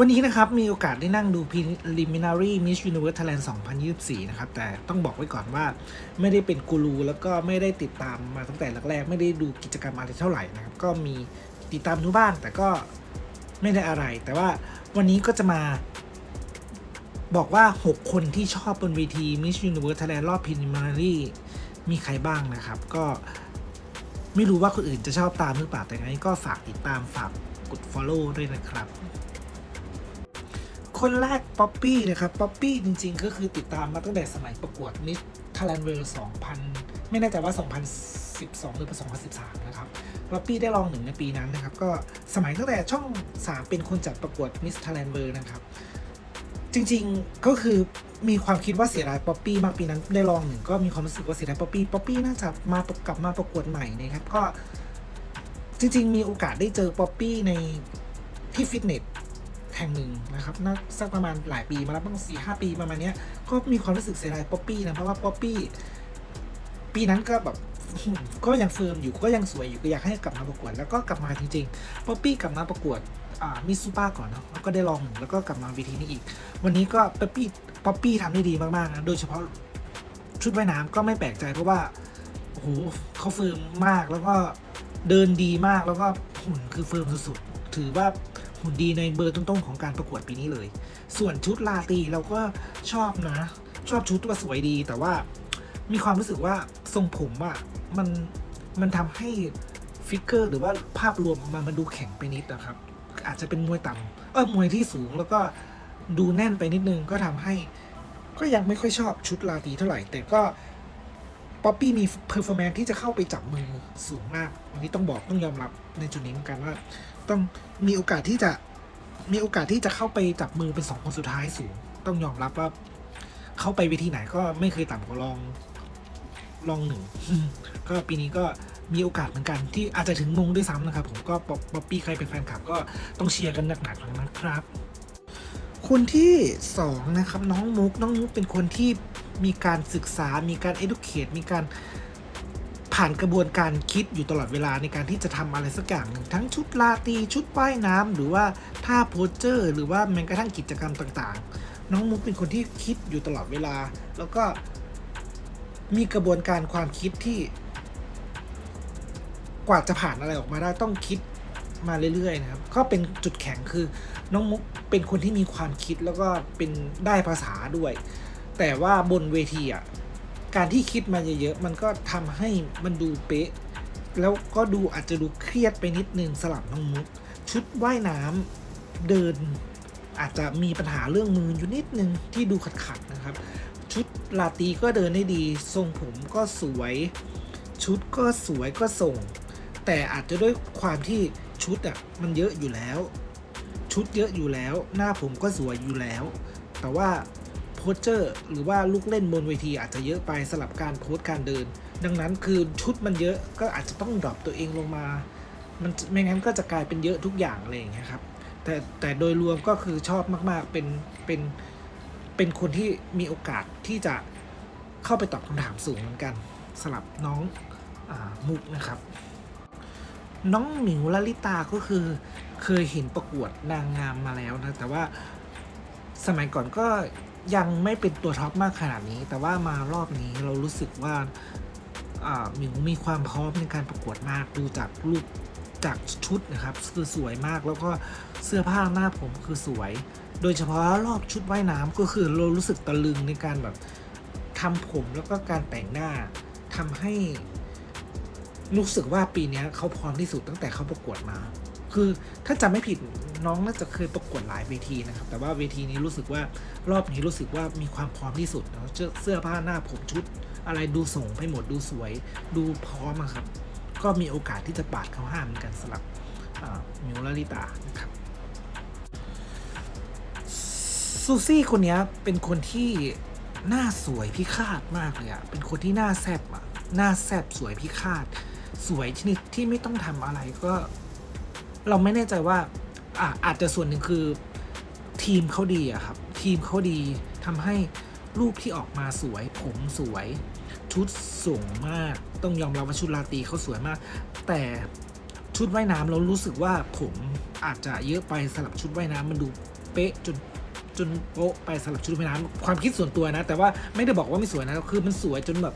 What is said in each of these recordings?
วันนี้นะครับ มีโอกาสได้นั่งดู preliminary Miss Universe Thailand 2024 นะครับ แต่ต้องบอกไว้ก่อนว่าไม่ได้เป็นกูรูแล้วก็ไม่ได้ติดตามมาตั้งแต่แรกๆ ไม่ได้ดูกิจกรรมอะไรเท่าไหร่นะครับ ก็มีติดตามดูบ้างแต่ก็ไม่ได้อะไร แต่ว่าวันนี้ก็จะมาบอกว่า 6 คนที่ชอบบนเวที Miss Universe Thailand รอบ preliminary มีใครบ้างนะครับ ก็ไม่รู้ว่าคนอื่นจะชอบตามหรือเปล่าแต่ไงก็ฝากติดตามฝากกด follow ด้วยนะครับ คนแรกป๊อปปี้นะครับป๊อปปี้จริง ๆ ก็คือติดตามมาตั้งแต่สมัยประกวดมิสท a แลนเวอร์2000 ไม่แน่ใจว่า 2012 หรือ 2013 นะครับป๊อปปี้ได้รองหนึ่งในปีนั้นนะครับ ก็สมัยตั้งแต่ช่อง 3 เป็นคนจัดประกวดมิสท a แลนเวอร์นะครับ จริงๆก็คือมีความคิดว่าเสียดายป๊อปปี้มากปีนั้นได้รองหนึ่งก็มีความรู้สึกว่าเสียดายป๊อปปี้ป๊อปปี้น่าจะมากลับมาประกวดใหม่นะครับก็จริงๆ มีโอกาสได้เจอป๊อปปี้ในที่ฟิตเนส แห่งหนึ่งนะครับน่าสักประมาณหลายปีมาแล้วบ้างสี่ห้าปีประมาณนี้ก็มีความรู้สึกเสียดายป๊อปปี้นะเพราะว่าป๊อปปี้ปีนั้นก็แบบก็ยังเฟิร์มอยู่ก็ยังสวยอยู่ก็อยากให้กลับมาประกวดแล้วก็กลับมาจริงๆป๊อปปี้กลับมาประกวดมิสซูป้าก่อนเนาะแล้วก็ได้ลองแล้วก็กลับมาเวทีนี้อีก วันนี้ก็ป๊อปปี้ป๊อปปี้ทำได้ดีมากๆนะโดยเฉพาะชุดว่ายน้ำก็ไม่แปลกใจเพราะว่าโอ้โหเขาเฟิร์มมากแล้วก็เดินดีมากแล้วก็หุ่นคือเฟิร์มสุดๆถือว่า หุ่นดีในเบอร์ต้นๆของการประกวดปีนี้เลย ส่วนชุดลาตีเราก็ชอบนะ ชอบชุดว่าสวยดี แต่ว่ามีความรู้สึกว่าทรงผมอะ่ะมันมันทำให้ฟิกเกอร์หรือว่าภาพรวมมันมันดูแข็งไปนิดนะครับ อาจจะเป็นมวยต่ำเออมวยที่สูงแล้วก็ดูแน่นไปนิดนึงก็ทำให้ ก็ยังไม่ค่อยชอบชุดลาตีเท่าไหร่ แต่ก็ป๊อปปี้มีเพอร์ฟอร์แมนที่จะเข้าไปจับมือสูงมาก อันนี้ต้องบอกต้องยอมรับในจุดนี้เหมือนกันว่า ต้องมีโอกาสที่จะมีโอกาสที่จะเข้าไปจับมือเป็นสองคนสุดท้ายสูง ต้องยอมรับว่าเข้าไปเวทีไหนก็ไม่เคยต่ำกว่ารองรองหนึ่งก็ปีนี้ก็มีโอกาสเหมือนกันที่อาจจะถึงมงด้วยซ้ำนะครับ ผมก็ป๊อปปี้ใครเป็นแฟนคลับก็ต้องเชียร์กันหนักๆนะครับ คนที่สองนะครับ น้องมุกน้องมุกเป็นคนที่มีการศึกษา มีการ educate มีการ ผ่านกระบวนการคิดอยู่ตลอดเวลาในการที่จะทำอะไรสักอย่างหนึ่งทั้งชุดลาตีชุดว่ายน้ำหรือว่าท่าโพสเจอร์ หรือว่าแม้กระทั่งกิจกรรมต่างๆ น้องมุกเป็นคนที่คิดอยู่ตลอดเวลา แล้วก็มีกระบวนการความคิดที่ กว่าจะผ่านอะไรออกมาได้ต้องคิดมาเรื่อยๆนะครับ ก็เป็นจุดแข็งคือ น้องมุกเป็นคนที่มีความคิดแล้วก็เป็นได้ภาษาด้วย แต่ว่าบนเวทีอะ การที่คิดมาเยอะๆ มันก็ทำให้มันดูเป๊ะ แล้วก็ดูอาจจะดูเครียดไปนิดนึงสลับน้องมุก ชุดว่ายน้ำเดินอาจจะมีปัญหาเรื่องมืออยู่นิดนึงที่ดูขัดๆนะครับ ชุดลาตีก็เดินได้ดี ทรงผมก็สวย ชุดก็สวยก็ส่ง แต่อาจจะด้วยความที่ชุดอะมันเยอะอยู่แล้ว ชุดเยอะอยู่แล้ว หน้าผมก็สวยอยู่แล้ว แต่ว่า สเจอร์หรือว่าลูกเล่นบนเวทีอาจจะเยอะไปสลับการโพสการเดิน ดังนั้นคือชุดมันเยอะก็อาจจะต้องดรอปตัวเองลงมา มันไม่งั้นก็จะกลายเป็นเยอะทุกอย่างอะไรอย่างเงี้ยครับแต่แต่โดยรวมก็คือชอบมากๆเป็นเป็นเป็นคนที่มีโอกาสที่จะเข้าไปตอบคำถามสูงเหมือนกันสำหรับน้องอมุกนะครับ น้องหมิวลลิตาก็คือเคยเห็นประกวดนางงามมาแล้วนะ แต่ว่าสมัยก่อนก็ ยังไม่เป็นตัวท็อปมากขนาดนี้ แต่ว่ามารอบนี้เรารู้สึกว่าหมิวมีความพร้อมในการประกวดมากดูจากรูปจากชุดนะครับคือสวยมากแล้วก็เสื้อผ้าหน้าผมคือสวย โดยเฉพาะรอบชุดว่ายน้ำก็คือเรารู้สึกตะลึงในการแบบทำผมแล้วก็การแต่งหน้าทำให้ รู้สึกว่าปีนี้เขาพร้อมที่สุดตั้งแต่เขาประกวดมา คือถ้าจำไม่ผิด น้องน่าจะเคยประกวดหลายเวทีนะครับ แต่ว่าเวทีนี้รู้สึกว่ารอบนี้รู้สึกว่ามีความพร้อมที่สุดเนาะเสื้อเสื้อผ้าหน้าผมชุด อะไรดูส่งไปหมดดูสวย ดูพร้อมครับ ก็มีโอกาสที่จะปาดเขาห้ามเหมือนกันสำหรับมิวลลิตานะครับซูซี่คนนี้เป็นคนที่หน้าสวยพิฆาตมากเลยอะเป็นคนที่หน้าแซบอะหน้าแซบสวยพิฆาต สวยชนิดที่ไม่ต้องทำอะไรก็ เราไม่แน่ใจว่า อะอาจจะส่วนหนึ่งคือทีมเขาดีอะครับ ทีมเขาดีทำให้รูปที่ออกมาสวย ผมสวย ชุดสูงมาก ต้องยอมรับว่าชุดราตรีเขาสวยมาก แต่ชุดว่ายน้ำเรารู้สึกว่าผมอาจจะเยอะไปสลับชุดว่ายน้ำมันดูเป๊ะจนจนโป๊ะไปสำหรับชุดว่ายน้ำความคิดส่วนตัวนะ แต่ว่าไม่ได้บอกว่าไม่สวยนะคือมันสวยจนแบบ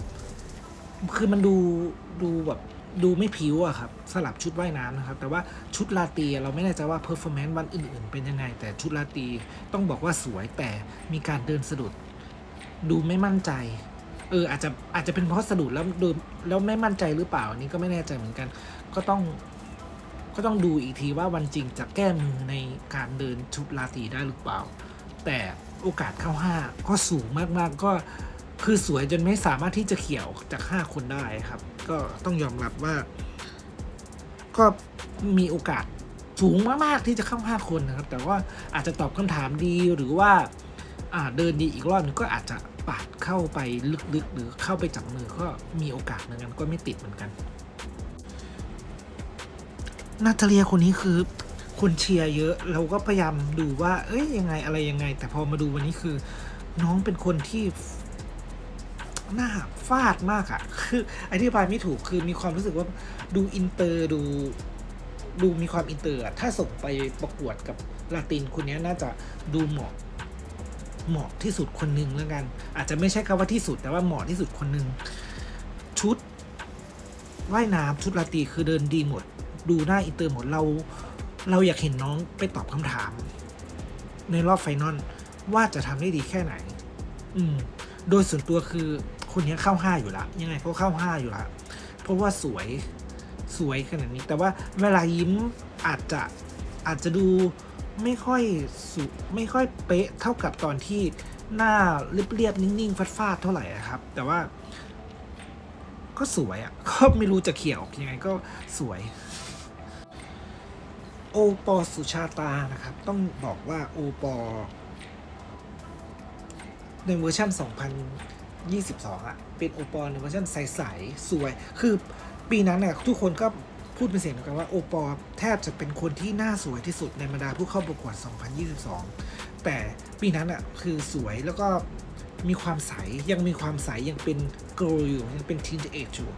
คือมันดูดูแบบ ดูไม่ผิวอะครับสลับชุดว่ายน้ำนะครับ แต่ว่าชุดลาตีเราไม่แน่ใจว่าเพอร์ฟอร์แมนซ์วันอื่นๆเป็นยังไง แต่ชุดลาตีต้องบอกว่าสวยแต่มีการเดินสะดุด ดูไม่มั่นใจ เอออาจจะอาจจะเป็นเพราะสะดุดแล้วดูแล้วไม่มั่นใจหรือเปล่าอันนี้ก็ไม่แน่ใจเหมือนกัน ก็ต้องก็ต้องดูอีกทีว่าวันจริงจะแก้มือในการเดินชุดลาตีได้หรือเปล่า แต่โอกาสเข้าห้าก็สูงมากๆก็ คือสวยจนไม่สามารถที่จะเขี่ยวจากห้าคนได้ครับ ก็ต้องยอมรับว่า ก็มีโอกาสสูงมาก ๆ ที่จะเข้าห้าคนนะครับ แต่ว่าอาจจะตอบคำถามดีหรือว่าอ่าเดินดีอีกรอบนึงก็อาจจะปาดเข้าไปลึกๆ หรือเข้าไปจับมือก็มีโอกาสเหมือนกันก็ไม่ติดเหมือนกันนาตาเลียคนนี้คือคนเชียร์เยอะเราก็พยายามดูว่า เอ้ยยังไงอะไรยังไง แต่พอมาดูวันนี้คือ น้องเป็นคนที่ หน้าฟาดมากอะคืออธิบายไม่ถูกคือมีความรู้สึกว่าดูอินเตอร์ดูดูมีความอินเตอร์ถ้าส่งไปประกวดกับลาตินคนนี้น่าจะดูเหมาะเหมาะที่สุดคนหนึ่งแล้วกัน อาจจะไม่ใช่คำว่าที่สุดแต่ว่าเหมาะที่สุดคนหนึ่งชุดว่ายน้ำชุดลาตีคือเดินดีหมด ดูหน้าอินเตอร์หมดเรา เราอยากเห็นน้องไปตอบคำถาม ในรอบไฟนอลว่าจะทำได้ดีแค่ไหน อืม โดยส่วนตัวคือ คนนี้เข้าห้าอยู่ละยังไงก็เข้าห้าอยู่ละเพราะว่าสวยสวยขนาดนี้ แต่ว่าเวลายิ้มอาจจะอาจจะดูไม่ค่อยสุไม่ค่อยเป๊ะเท่ากับตอนที่หน้าเรียบๆนิ่งๆฟาดๆเท่าไหร่ครับ แต่ว่า ก็สวยอะ่ะก็ไม่รู้จะเขี่ยออกยังไงก็สวย โอปอสุชาตานะครับ ต้องบอกว่าโอปอในเวอร์ชัน 22อะเป็นโอปอในเวอร์ชันใสๆสวย คือปีนั้นน่ะทุกคนก็พูดเป็นเสียงเดียวกันว่าโอปอลแทบจะเป็นคนที่หน้าสวยที่สุดในบรรดาผู้เข้าประกวด 2022 แต่ปีนั้นอะคือสวยแล้วก็มีความใสยังมีความใสยังเป็นเกิร์ลอยู่ยังเป็นทีนเอจอยู่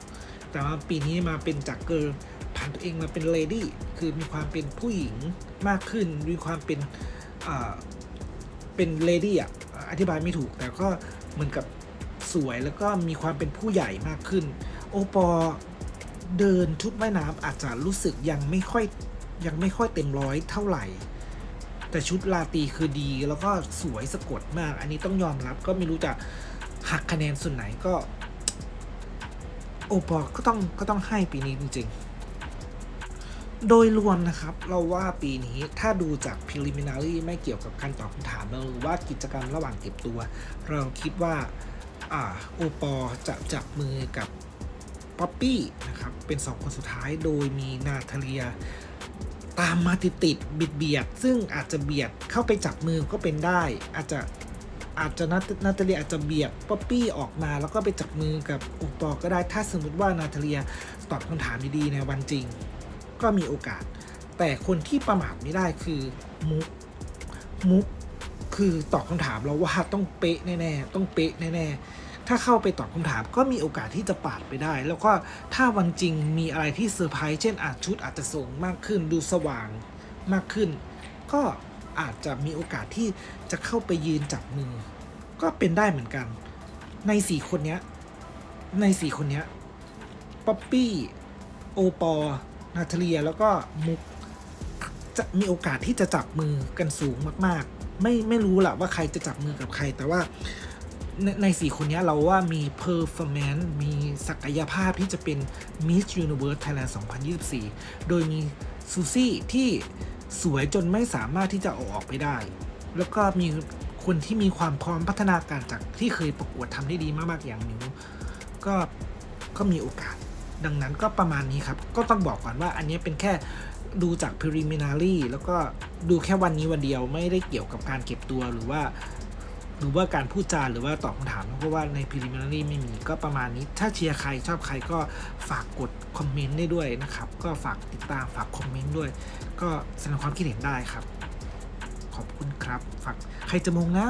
แต่ว่าปีนี้มาเป็นจากเกิร์ลผ่านตัวเองมาเป็นเลดี้คือมีความเป็นผู้หญิงมากขึ้น มีความเป็นเป็นเลดี้อะอธิบายไม่ถูกแต่ก็เหมือนกับ สวยแล้วก็มีความเป็นผู้ใหญ่มากขึ้น โอปอเดินชุดว่ายน้ำอาจจะรู้สึกยังไม่ค่อยยังไม่ค่อยเต็มร้อยเท่าไหร่ แต่ชุดลาตีคือดีแล้วก็สวยสะกดมาก อันนี้ต้องยอมรับก็ไม่รู้จะหักคะแนนส่วนไหนก็ โอปอก็ต้องก็ต้องให้ปีนี้จริง ๆโดยรวมนะครับเราว่าปีนี้ถ้าดูจาก preliminary ไม่เกี่ยวกับการตอบคำถามหรือว่ากิจกรรมระหว่างเก็บตัว เราคิดว่า โอปอจะจับมือกับป๊อปปี้นะครับเป็นสองคนสุดท้ายโดยมีนาทาเลียตามมาติดติดๆบิดเบียด ซึ่งอาจจะเบียดเข้าไปจับมือก็เป็นได้ อาจจะอาจจะนาตาเลียอาจจะเบียดป๊อปปี้ออกมาแล้วก็ไปจับมือกับโอปอก็ได้ถ้าสมมติว่านาตาเลียตอบคำถามดีๆในวันจริง ก็มีโอกาส แต่คนที่ประมาทไม่ได้คือมุกมุกคือตอบคำถามเราว่าต้องเป๊ะแน่ๆต้องเป๊ะแน่ๆ ถ้าเข้าไปตอบคำถามก็มีโอกาสที่จะปาดไปได้ แล้วก็ถ้าวันจริงมีอะไรที่เซอร์ไพรส์เช่นอาจชุดอาจจะส่งมากขึ้นดูสว่างมากขึ้น ก็อาจจะมีโอกาสที่จะเข้าไปยืนจับมือ ก็เป็นได้เหมือนกัน ในสี่คนนี้ในสี่คนนี้ป๊อปปี้โอปอนาทเลียแล้วก็มุกจะมีโอกาสที่จะจับมือกันสูงมาก ๆ ไม่ไม่รู้แหละว่าใครจะจับมือกับใครแต่ว่า ในในสี่คนนี้เราว่ามี performance มีศักยภาพที่จะเป็น Miss Universe Thailand 2024 โดยมีซูซี่ที่สวยจนไม่สามารถที่จะอออกไปได้ แล้วก็มีคนที่มีความพร้อมพัฒนาการจากที่เคยประกวดทำได้ดีมากๆอย่างมิวก็ก็มีโอกาส ดังนั้นก็ประมาณนี้ครับ ก็ต้องบอกก่อนว่าอันนี้เป็นแค่ดูจาก preliminary แล้วก็ดูแค่วันนี้วันเดียวไม่ได้เกี่ยวกับการเก็บตัวหรือว่า หรือว่าการพูดจาหรือว่าตอบคำถามเพราะว่าใน preliminary ไม่มีก็ประมาณนี้ ถ้าเชียร์ใครชอบใครก็ฝากกดคอมเมนต์ได้ด้วยนะครับ ก็ฝากติดตามฝากคอมเมนต์ด้วย ก็แสดงความคิดเห็นได้ครับ ขอบคุณครับ ฝากใครจะมงนะ